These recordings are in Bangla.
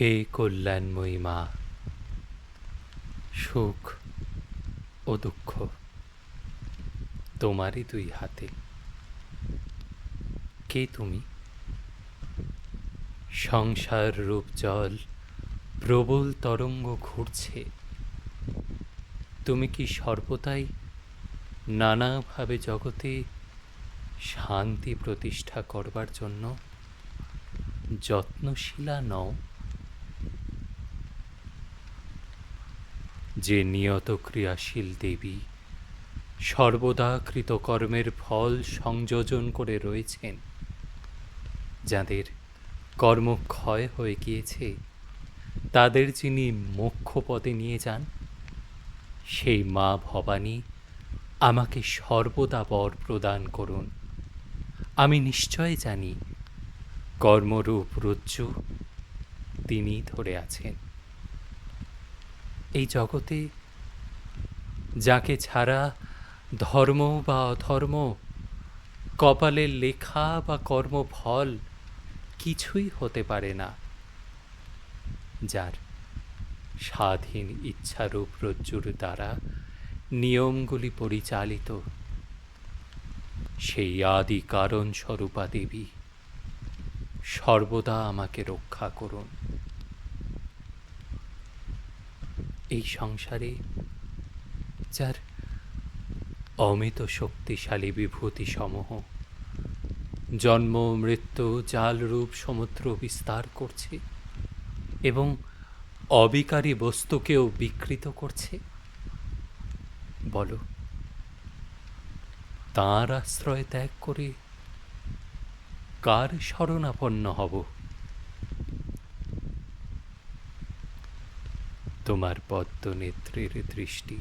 হে কল্যাণময়ী মা সুখ ও দুঃখ তোমারই দুই হাতে। কে তুমি? সংসার রূপ জল, প্রবল তরঙ্গ ঘুরছে। তুমি কি সর্বদাই নানাভাবে জগতে শান্তি প্রতিষ্ঠা করবার জন্য যত্নশীলা নও? যে নিয়ত ক্রিয়াশীল দেবী, সর্বদা কৃতকর্মের ফল সংযোজন করে রয়েছেন, যাদের কর্মক্ষয় হয়ে গিয়েছে, তাদের যিনি মোক্ষ পদে নিয়ে যান, সেই মা ভবানী আমাকে সর্বদা বর প্রদান করুন। আমি নিশ্চয় জানি কর্মরূপ রজ্জু তিনি ধরে আছেন। এই জগতে যাকে ছাড়া ধর্ম বা অধর্ম, কপালে লেখা বা কর্মফল কিছুই হতে পারে না। যার স্বাধীন ইচ্ছারূপ রজ্জুর দ্বারা নিয়মগুলি পরিচালিত, সেই আদি কারণ স্বরূপা দেবী সর্বদা আমাকে রক্ষা করুন। এই সংসারে, যার অমিত শক্তিশালী বিভূতি সমূহ জন্ম, মৃত্যু, জাল রূপ, সমুদ্র বিস্তার করছে এবং অবিকারী বস্তুকেও বিকৃত করছে। বলো, তাঁর আশ্রয় ত্যাগ করে কার শরণাপন্ন হব? তোমার পদ্ম নেত্রের দৃষ্টি।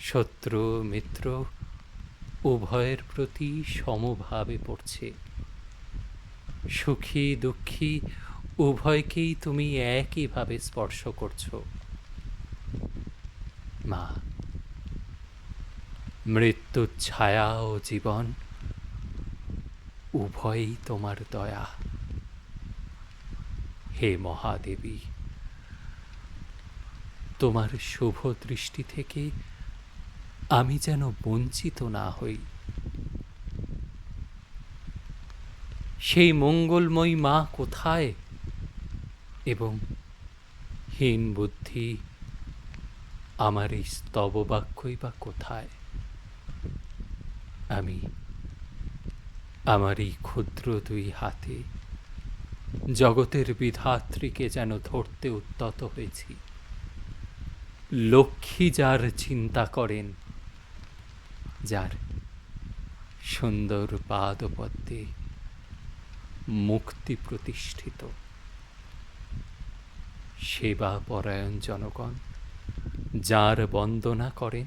শত্রু, মিত্র, উভয়ের প্রতি সমভাবে পড়ছে। সুখী, দুঃখী, উভয়কেই তুমি একইভাবে স্পর্শ করছ। মা মৃত্যুর ছায়া ও জীবন, উভয়ই তোমার দয়া। হে মহাদেবী তোমার শুভ দৃষ্টি থেকে আমি যেন বঞ্চিত না হই। সেই মঙ্গলময়ী মা কোথায়? এবং হীন বুদ্ধি আমার এই স্তব বাক্যই বা কোথায়? আমি আমার এই ক্ষুদ্র দুই হাতে জগতের বিধাত্রীকে যেন ধরতে উদ্যত হয়েছি। লক্ষ্মী যার চিন্তা করেন, যার সুন্দর পাদপদ্মে মুক্তি প্রতিষ্ঠিত। সেবা পরায়ণ জনগণ যার বন্দনা করেন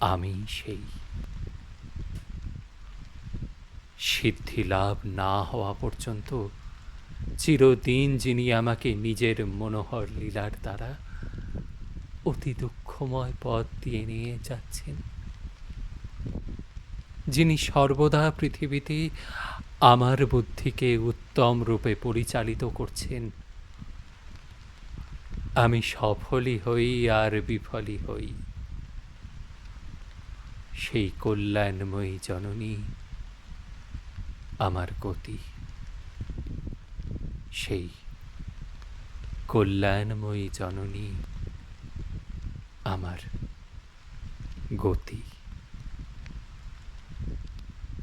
আমি সেই। সিদ্ধি লাভ না হওয়া পর্যন্ত চিরদিন যিনি আমাকে নিজের মনোহর লীলার দ্বারা অতি দুঃখময় পথ দিয়ে নিয়ে যাচ্ছেন। যিনি সর্বদা পৃথিবীতে আমার বুদ্ধিকে উত্তম রূপে পরিচালিত করছেন, আমি সফলই হই আর বিফলই হই। সেই কল্যাণময়ী জননী আমার গতি, সেই কল্যাণময়ী জননী। আমার গতি।